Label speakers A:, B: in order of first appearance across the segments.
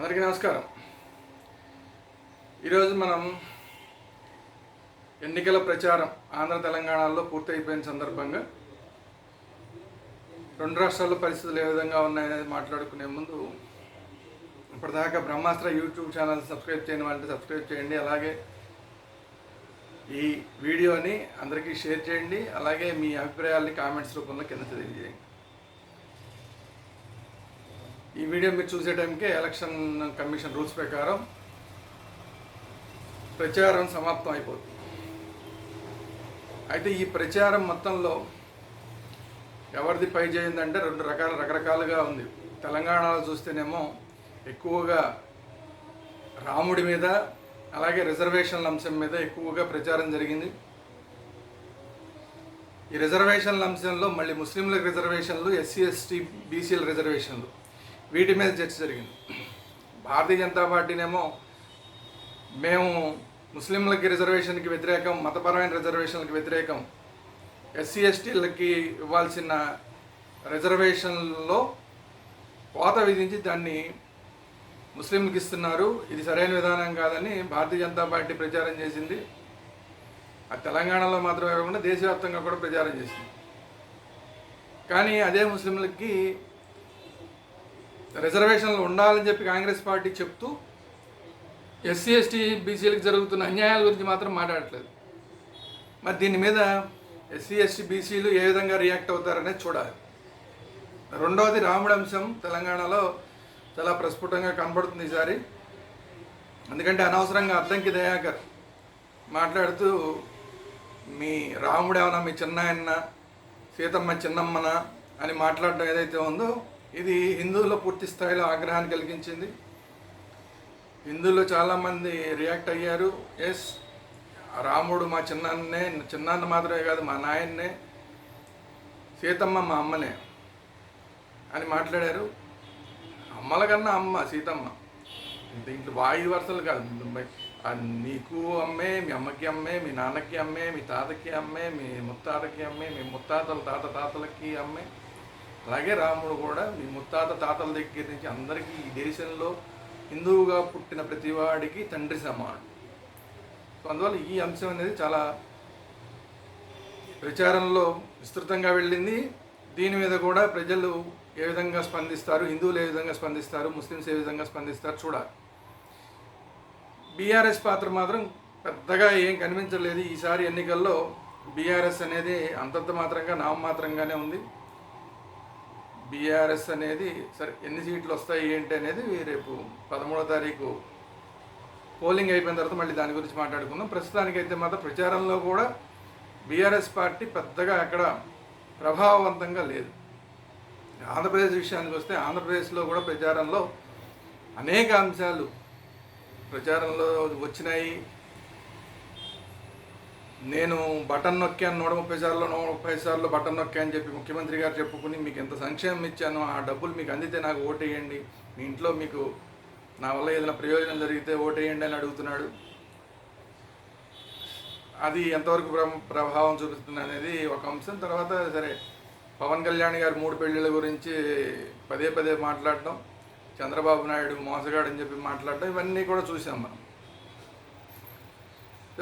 A: అందరికీ నమస్కారం. ఈరోజు మనం ఎన్నికల ప్రచారం ఆంధ్ర తెలంగాణలో పూర్తయిపోయిన సందర్భంగా రెండు రాష్ట్రాల్లో పరిస్థితులు ఏ విధంగా ఉన్నాయనేది మాట్లాడుకునే ముందు ఇప్పటిదాకా బ్రహ్మాస్త్ర యూట్యూబ్ ఛానల్ సబ్స్క్రైబ్ చేయని వాళ్ళంటే సబ్స్క్రైబ్ చేయండి. అలాగే ఈ వీడియోని అందరికీ షేర్ చేయండి. అలాగే మీ అభిప్రాయాల్ని కామెంట్స్ రూపంలో కింద తెలియజేయండి. ఈ వీడియో మీరు చూసే టైంకి ఎలక్షన్ కమిషన్ రూల్స్ ప్రకారం ప్రచారం సమాప్తం అయిపోతుంది. అయితే ఈ ప్రచారం మొత్తంలో ఎవరిది పై చేయిందంటే రెండు రకాల రకరకాలుగా ఉంది. తెలంగాణలో చూస్తేనేమో ఎక్కువగా రాముడి మీద అలాగే రిజర్వేషన్ల అంశం మీద ఎక్కువగా ప్రచారం జరిగింది. ఈ రిజర్వేషన్ల అంశంలో మళ్ళీ ముస్లింలకు రిజర్వేషన్లు ఎస్సీ ఎస్టీ బీసీల రిజర్వేషన్లు. వీటి మీద చర్చ జరిగింది. భారతీయ జనతా పార్టీనేమో మేము ముస్లింలకి రిజర్వేషన్కి వ్యతిరేకం మతపరమైన రిజర్వేషన్లకు వ్యతిరేకం ఎస్సీ ఎస్టీలకి ఇవ్వాల్సిన రిజర్వేషన్లో కోత విధించి దాన్ని ముస్లింలకు ఇస్తున్నారు. ఇది సరైన విధానం కాదని భారతీయ జనతా పార్టీ ప్రచారం చేసింది. అది తెలంగాణలో మాత్రమే కాకుండా దేశవ్యాప్తంగా కూడా ప్రచారం చేసింది. కానీ అదే ముస్లింలకి రిజర్వేషన్లు ఉండాలని చెప్పి కాంగ్రెస్ పార్టీ చెప్తూ ఎస్సీ ఎస్టీ బీసీలకు జరుగుతున్న అన్యాయాల గురించి మాత్రం మాట్లాడట్లేదు. మరి దీని మీద ఎస్సీ ఎస్టీ బీసీలు ఏ విధంగా రియాక్ట్ అవుతారనేది చూడాలి. రెండవది రాముడు అంశం తెలంగాణలో చాలా ప్రస్ఫుటంగా కనబడుతుంది ఈసారి. ఎందుకంటే అనవసరంగా అద్దంకి దయాకర్ మాట్లాడుతూ మీ రాముడేమన్నా మీ చిన్నాయన్న సీతమ్మ చిన్నమ్మన? అని మాట్లాడడం ఏదైతే ఉందో ఇది హిందువుల్లో పూర్తి స్థాయిలో ఆగ్రహాన్ని కలిగించింది. హిందువులు చాలామంది రియాక్ట్ అయ్యారు. ఎస్ రాముడు మా చిన్నాన్నే చిన్నాన్న మాత్రమే కాదు మా నాయన్నే సీతమ్మ మా అమ్మనే అని మాట్లాడారు. అమ్మల కన్నా అమ్మ సీతమ్మ. దీంట్లో వాయు వరుసలు కాదు. నీకు అమ్మే మీ అమ్మకి అమ్మే మీ నాన్నకి అమ్మే మీ తాతకి అమ్మే మీ ముత్తాతకి అమ్మే మీ ముత్తాతల తాత తాతలకి అమ్మే. అలాగే రాముడు కూడా మీ ముత్తాత తాతల దగ్గర నుంచి అందరికీ ఈ దేశంలో హిందువుగా పుట్టిన ప్రతివాడికి తండ్రి సమానం సో అందువల్ల ఈ అంశం అనేది చాలా ప్రచారంలో విస్తృతంగా వెళ్ళింది. దీని మీద కూడా ప్రజలు ఏ విధంగా స్పందిస్తారు హిందువులు ఏ విధంగా స్పందిస్తారు ముస్లిమ్స్ ఏ విధంగా స్పందిస్తారు చూడాలి. బీఆర్ఎస్ పాత్ర మాత్రం పెద్దగా ఏం కనిపించలేదు ఈసారి ఎన్నికల్లో బీఆర్ఎస్ అనేది అంతంత మాత్రంగా నామమాత్రంగానే ఉంది. బీఆర్ఎస్ అనేది సరే ఎన్ని సీట్లు వస్తాయి ఏంటి అనేది రేపు పదమూడో తారీఖు పోలింగ్ అయిపోయిన తర్వాత మళ్ళీ దాని గురించి మాట్లాడుకుందాం. ప్రస్తుతానికైతే మాత్రం ప్రచారంలో కూడా బీఆర్ఎస్ పార్టీ పెద్దగా అక్కడ ప్రభావవంతంగా లేదు. ఆంధ్రప్రదేశ్ విషయానికి వస్తే ఆంధ్రప్రదేశ్లో కూడా ప్రచారంలో అనేక అంశాలు ప్రచారంలో వచ్చినాయి. నేను బటన్ నొక్కాను నూట ముప్పై సార్లు నూట ముప్పై సార్లు బటన్ నొక్కా అని చెప్పి ముఖ్యమంత్రి గారు చెప్పుకుని మీకు ఎంత సంక్షేమం ఇచ్చానో ఆ డబ్బులు మీకు అందితే నాకు ఓటేయండి. మీ ఇంట్లో మీకు నా వల్ల ఏదైనా ప్రయోజనం జరిగితే ఓటేయండి అని అడుగుతున్నాడు. అది ఎంతవరకు ప్రభావం చూపిస్తుంది అనేది ఒక అంశం. తర్వాత సరే పవన్ కళ్యాణ్ గారు మూడు పెళ్ళిళ్ళ గురించి పదే పదే మాట్లాడటం చంద్రబాబు నాయుడు మోసగాడని చెప్పి మాట్లాడటం ఇవన్నీ కూడా చూసాం మనం.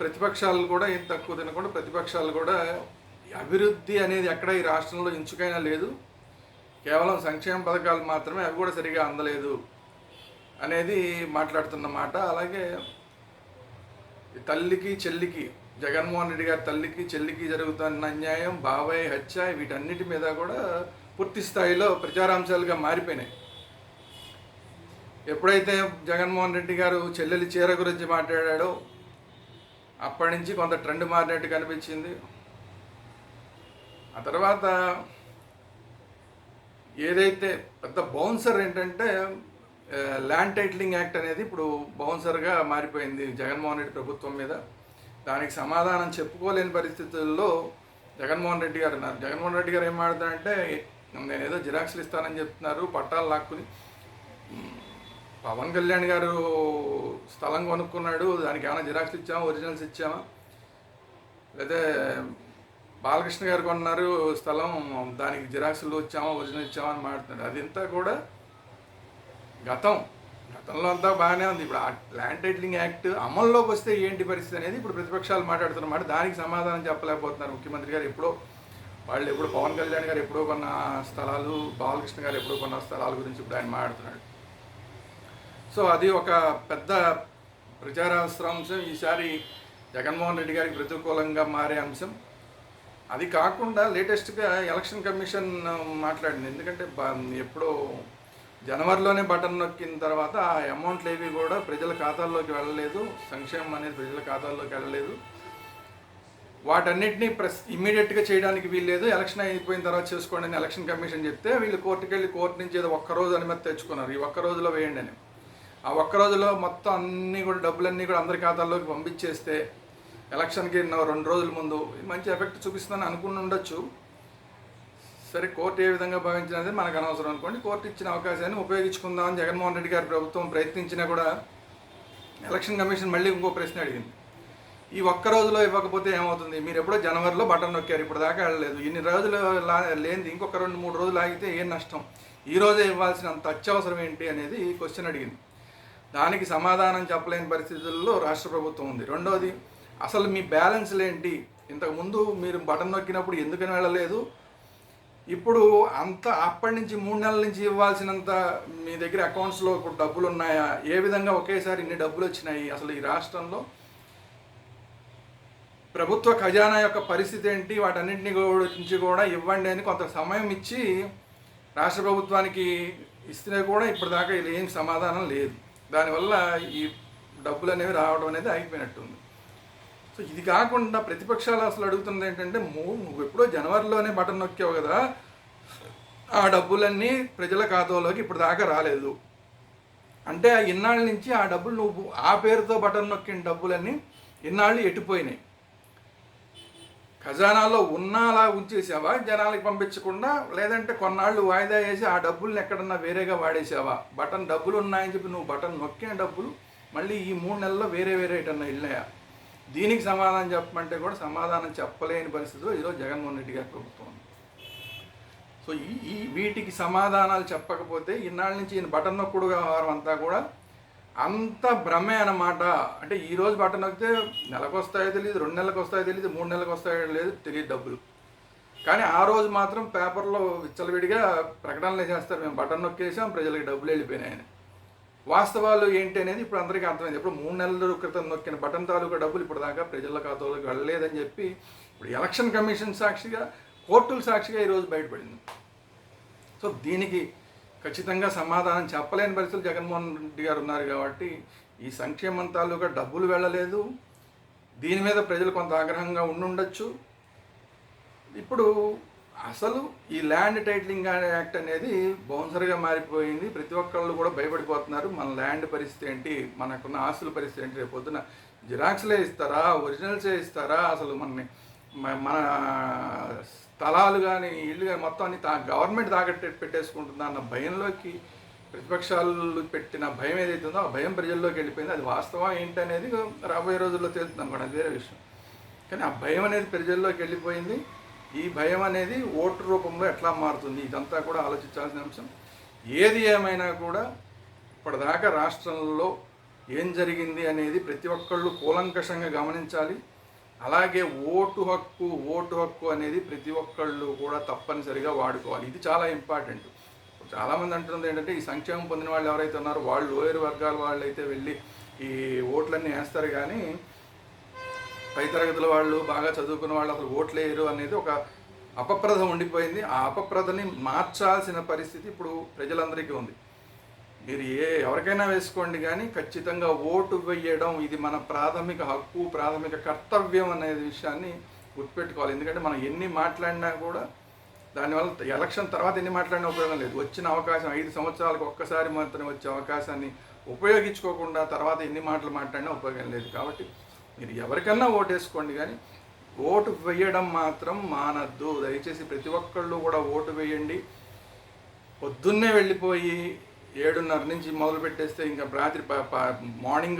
A: ప్రతిపక్షాలు కూడా ఏం తక్కువ తినకుండా ప్రతిపక్షాలు కూడా అభివృద్ధి అనేది ఎక్కడ ఈ రాష్ట్రంలో ఇంచుకైనా లేదు. కేవలం సంక్షేమ పథకాలు మాత్రమే అవి కూడా సరిగా అందలేదు అనేది మాట్లాడుతున్న మాట. అలాగే తల్లికి చెల్లికి జగన్మోహన్ రెడ్డి గారి తల్లికి చెల్లికి జరుగుతున్న అన్యాయం బాబాయ్ హత్య వీటన్నిటి మీద కూడా పూర్తి స్థాయిలో ప్రచారాంశాలుగా మారిపోయినాయి. ఎప్పుడైతే జగన్మోహన్ రెడ్డి గారు చెల్లెలి చీర గురించి మాట్లాడాడో అప్పటి నుంచి కొంత ట్రెండ్ మారినట్టు కనిపించింది. ఆ తర్వాత ఏదైతే పెద్ద బౌన్సర్ ఏంటంటే ల్యాండ్ టైటిలింగ్ యాక్ట్ అనేది ఇప్పుడు బౌన్సర్గా మారిపోయింది జగన్మోహన్ రెడ్డి ప్రభుత్వం మీద. దానికి సమాధానం చెప్పుకోలేని పరిస్థితుల్లో జగన్మోహన్ రెడ్డి గారు ఉన్నారు. జగన్మోహన్ రెడ్డి గారు ఏం మాట్లాడారంటే నేను ఏదో జిరాక్స్లు ఇస్తానని చెప్తున్నారు పట్టాలు లాక్కుని. పవన్ కళ్యాణ్ గారు స్థలం కొనుక్కున్నాడు దానికి ఏమైనా జిరాక్స్లు ఇచ్చామా ఒరిజినల్స్ ఇచ్చామా? లేదా బాలకృష్ణ గారు కొన్నారు స్థలం దానికి జిరాక్స్లు వచ్చామా ఒరిజినల్ ఇచ్చామా అని మాట్లాడుతున్నాడు. అదంతా కూడా గతం. గతంలో అంతా బాగానే ఉంది. ఇప్పుడు ఆ ల్యాండ్ టైటిలింగ్ యాక్ట్ అమల్లోకి వస్తే ఏంటి పరిస్థితి అనేది ఇప్పుడు ప్రతిపక్షాలు మాట్లాడుతున్నమాట. దానికి సమాధానం చెప్పలేకపోతున్నారు. ముఖ్యమంత్రి గారు ఎప్పుడో వాళ్ళు ఎప్పుడో పవన్ కళ్యాణ్ గారు ఎప్పుడో కొన్న స్థలాలు బాలకృష్ణ గారు ఎప్పుడో కొన్న స్థలాల గురించి ఇప్పుడు ఆయన మాట్లాడుతున్నాడు. సో అది ఒక పెద్ద ప్రచారాస్త్ర అంశం ఈసారి జగన్మోహన్ రెడ్డి గారికి ప్రతికూలంగా మారే అంశం. అది కాకుండా లేటెస్ట్గా ఎలక్షన్ కమిషన్ మాట్లాడింది. ఎందుకంటే బ- ఎప్పుడో జనవరిలోనే బటన్ నొక్కిన తర్వాత ఆ అమౌంట్లు ఏవి కూడా ప్రజల ఖాతాల్లోకి వెళ్ళలేదు. సంక్షేమం అనేది ప్రజల ఖాతాల్లోకి వెళ్ళలేదు. వాటన్నిటిని ప్రెస్ ఇమ్మీడియట్గా చేయడానికి వీల్లేదు. ఎలక్షన్ అయిపోయిన తర్వాత చేసుకోండి అని ఎలక్షన్ కమిషన్ చెప్తే వీళ్ళు కోర్టుకి వెళ్ళి కోర్టు నుంచి ఏదో ఒక్క రోజు అనుమతి తెచ్చుకున్నారు. ఈ ఒక్క రోజులో వేయండి అని. ఆ ఒక్క రోజులో మొత్తం అన్నీ కూడా డబ్బులన్నీ కూడా అందరి ఖాతాల్లోకి పంపించేస్తే ఎలక్షన్కి రెండు రోజుల ముందు మంచి ఎఫెక్ట్ చూపిస్తుందని అనుకుని ఉండొచ్చు. సరే కోర్టు ఏ విధంగా భావించినది మనకు అనవసరం అనుకోండి. కోర్టు ఇచ్చిన అవకాశాన్ని ఉపయోగించుకుందామని జగన్మోహన్ రెడ్డి గారి ప్రభుత్వం ప్రయత్నించినా కూడా ఎలక్షన్ కమిషన్ మళ్ళీ ఇంకో ప్రశ్న అడిగింది. ఈ ఒక్క రోజులో ఇవ్వకపోతే ఏమవుతుంది? మీరు ఎప్పుడో జనవరిలో బటన్ నొక్కారు ఇప్పుడు దాకా వెళ్ళలేదు. ఇన్ని రోజులు లా లేనిది ఇంకొక రెండు మూడు రోజులు ఆగితే ఏం నష్టం? ఈ రోజే ఇవ్వాల్సినంత అత్యవసరం ఏంటి అనేది క్వశ్చన్ అడిగింది. దానికి సమాధానం చెప్పలేని పరిస్థితుల్లో రాష్ట్ర ప్రభుత్వం ఉంది. రెండోది అసలు మీ బ్యాలెన్స్లు ఏంటి ఇంతకుముందు మీరు బటన్ నొక్కినప్పుడు ఎందుకని వెళ్ళలేదు? ఇప్పుడు అంత అప్పటి నుంచి మూడు నెలల నుంచి ఇవ్వాల్సినంత మీ దగ్గర అకౌంట్స్లో ఇప్పుడు డబ్బులు ఉన్నాయా? ఏ విధంగా ఒకేసారి ఇన్ని డబ్బులు వచ్చినాయి అసలు ఈ రాష్ట్రంలో? ప్రభుత్వ ఖజానా యొక్క పరిస్థితి ఏంటి? వాటన్నింటినీ గురించి కూడా ఇవ్వండి అని కొంత సమయం ఇచ్చి రాష్ట్ర ప్రభుత్వానికి ఇస్తే కూడా ఇప్పటిదాకా ఇది ఏం సమాధానం లేదు. దానివల్ల ఈ డబ్బులు అనేవి రావడం అనేది ఆగిపోయినట్టుంది. సో ఇది కాకుండా ప్రతిపక్షాలు అసలు అడుగుతుంది ఏంటంటే నువ్వు ఎప్పుడో జనవరిలోనే బటన్ నొక్కావు కదా ఆ డబ్బులన్నీ ప్రజల ఖాతాలోకి ఇప్పుడు దాకా రాలేదు. అంటే ఆ ఇన్నాళ్ళ నుంచి ఆ డబ్బులు నువ్వు ఆ పేరుతో బటన్ నొక్కిన డబ్బులన్నీ ఇన్నాళ్ళు ఎటుపోయినాయి. ఖజానాలో ఉన్నాలా ఉంచేసావా? జనాలకి పంపించకుండా? లేదంటే కొన్నాళ్ళు వాయిదా వేసి ఆ డబ్బుల్ని ఎక్కడన్నా వేరేగా వాడేసావా? బటన్ డబ్బులు ఉన్నాయని చెప్పి నువ్వు బటన్ నొక్కిన డబ్బులు మళ్ళీ ఈ మూడు నెలల్లో వేరే వేరే ఎటన్నా వెళ్ళాయా? దీనికి సమాధానం చెప్పమంటే కూడా సమాధానం చెప్పలేని పరిస్థితిలో ఈరోజు జగన్మోహన్ రెడ్డి గారి ప్రభుత్వం ఉంది. సో ఈ ఈ వీటికి సమాధానాలు చెప్పకపోతే ఇన్నాళ్ళ నుంచి ఈయన బటన్ నొక్కుడుగా వ్యవహారం అంతా కూడా అంత భ్రమే అన్నమాట. అంటే ఈ రోజు బటన్ నొక్కితే నెలకు వస్తాయో తెలియదు రెండు నెలలకు వస్తాయో తెలియదు మూడు నెలలకు వస్తాయో లేదు తెలియదు డబ్బులు. కానీ ఆ రోజు మాత్రం పేపర్లో విచ్చలవిడిగా ప్రకటనలు చేస్తారు. మేము బటన్ నొక్కేసాం ప్రజలకు డబ్బులు వెళ్ళిపోయినాయని. వాస్తవాలు ఏంటి అనేది ఇప్పుడు అందరికీ అర్థమైంది. ఇప్పుడు మూడు నెలల క్రితం నొక్కిన బటన్ తాలూకా డబ్బులు ఇప్పుడు దాకా ప్రజల ఖాతాలోకి వెళ్ళలేదని చెప్పి ఇప్పుడు ఎలక్షన్ కమిషన్ సాక్షిగా కోర్టుల సాక్షిగా ఈరోజు బయటపడింది. సో దీనికి ఖచ్చితంగా సమాధానం చెప్పలేని పరిస్థితులు జగన్మోహన్ రెడ్డి గారు ఉన్నారు కాబట్టి ఈ సంక్షేమం తాలూకా డబ్బులు వెళ్ళలేదు. దీని మీద ప్రజలు కొంత ఆగ్రహంగా ఉండుండొచ్చు. ఇప్పుడు అసలు ఈ ల్యాండ్ టైటిలింగ్ యాక్ట్ అనేది బౌన్సర్గా మారిపోయింది. ప్రతి ఒక్కళ్ళు కూడా భయపడిపోతున్నారు. మన ల్యాండ్ పరిస్థితి ఏంటి? మనకున్న ఆస్తుల పరిస్థితి ఏంటి? రేపు పొద్దున జిరాక్స్లే ఇస్తారా? ఒరిజినల్సే ఇస్తారా? అసలు మనని మన స్థలాలు కానీ ఇల్లు కానీ మొత్తం అన్ని తా గవర్నమెంట్ తాకట్టు పెట్టేసుకుంటుందా అన్న భయంలోకి ప్రతిపక్షాలు పెట్టిన భయం ఏదైతే ఉందో ఆ భయం ప్రజల్లోకి వెళ్ళిపోయింది. అది వాస్తవం ఏంటనేది రాబోయే రోజుల్లో తెలుస్తుంది అనుకోండి అది వేరే విషయం. కానీ ఆ భయం అనేది ప్రజల్లోకి వెళ్ళిపోయింది. ఈ భయం అనేది ఓటు రూపంలో ఎట్లా మారుతుంది? ఇదంతా కూడా ఆలోచించాల్సిన అంశం. ఏది ఏమైనా కూడా ఇప్పటిదాకా రాష్ట్రంలో ఏం జరిగింది అనేది ప్రతి ఒక్కళ్ళు కూలంకషంగా గమనించాలి. అలాగే ఓటు హక్కు ఓటు హక్కు అనేది ప్రతి ఒక్కళ్ళు కూడా తప్పనిసరిగా వాడుకోవాలి. ఇది చాలా ఇంపార్టెంట్. చాలామంది అంటున్నది ఏంటంటే ఈ సంక్షేమం పొందిన వాళ్ళు ఎవరైతే ఉన్నారో వాళ్ళు లోయర్ వర్గాల వాళ్ళు అయితే వెళ్ళి ఈ ఓట్లన్నీ వేస్తారు కానీ పై తరగతుల వాళ్ళు బాగా చదువుకున్న వాళ్ళు అసలు ఓట్లేయరు అనేది ఒక అపప్రద ఉండిపోయింది. ఆ అపప్రదని మార్చాల్సిన పరిస్థితి ఇప్పుడు ప్రజలందరికీ ఉంది. మీరు ఏ ఎవరికైనా వేసుకోండి కానీ ఖచ్చితంగా ఓటు వేయడం ఇది మన ప్రాథమిక హక్కు ప్రాథమిక కర్తవ్యం అనే విషయాన్ని గుర్తుపెట్టుకోవాలి. ఎందుకంటే మనం ఎన్ని మాట్లాడినా కూడా దానివల్ల ఎలక్షన్ తర్వాత ఎన్ని మాట్లాడినా ఉపయోగం లేదు. వచ్చిన అవకాశం ఐదు సంవత్సరాలకు ఒక్కసారి మాత్రమే వచ్చే అవకాశాన్ని ఉపయోగించుకోకుండా తర్వాత ఎన్ని మాటలు మాట్లాడినా ఉపయోగం లేదు. కాబట్టి మీరు ఎవరికన్నా ఓటేసుకోండి కానీ ఓటు వేయడం మాత్రం మానద్దు. దయచేసి ప్రతి ఒక్కళ్ళు కూడా ఓటు వేయండి. పొద్దున్నే వెళ్ళిపోయి ఏడున్నర నుంచి మొదలు పెట్టేస్తే ఇంకా రాత్రి ప- ప- మార్నింగ్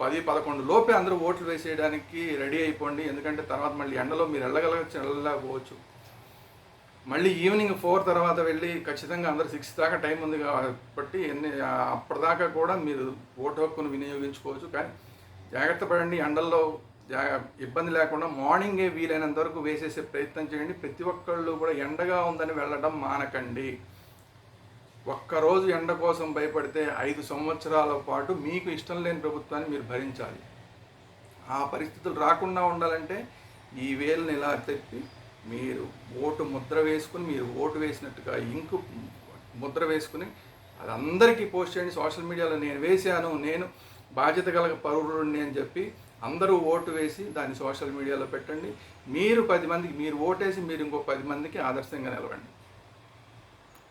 A: పది పదకొండు లోపే అందరూ ఓట్లు వేసేయడానికి రెడీ అయిపోండి. ఎందుకంటే తర్వాత మళ్ళీ ఎండలో మీరు వెళ్ళగలగచ్చు వెళ్ళలేకపోవచ్చు. మళ్ళీ ఈవినింగ్ ఫోర్ తర్వాత వెళ్ళి ఖచ్చితంగా అందరు సిక్స్ దాకా టైం ఉంది కాబట్టి ఎన్ని అప్పటిదాకా కూడా మీరు ఓటు హక్కును వినియోగించుకోవచ్చు. కానీ జాగ్రత్త పడండి. ఎండల్లో జా ఇబ్బంది లేకుండా మార్నింగే వీలైనంత వరకు వేసేసే ప్రయత్నం చేయండి. ప్రతి ఒక్కళ్ళు కూడా ఎండగా ఉందని వెళ్ళడం మానకండి. ఒక్కరోజు ఎండ కోసం భయపడితే ఐదు సంవత్సరాల పాటు మీకు ఇష్టం లేని ప్రభుత్వాన్ని మీరు భరించాలి. ఆ పరిస్థితులు రాకుండా ఉండాలంటే ఈ వేలను ఇలా తెప్పి మీరు ఓటు ముద్ర వేసుకుని మీరు ఓటు వేసినట్టుగా ఇంకు ముద్ర వేసుకుని అది అందరికీ పోస్ట్ చేయండి. సోషల్ మీడియాలో నేను వేశాను నేను బాధ్యత గల పౌరుడిని అని చెప్పి అందరూ ఓటు వేసి దాన్ని సోషల్ మీడియాలో పెట్టండి. మీరు పది మందికి మీరు ఓటేసి మీరు ఇంకో పది మందికి ఆదర్శంగా నిలవండి.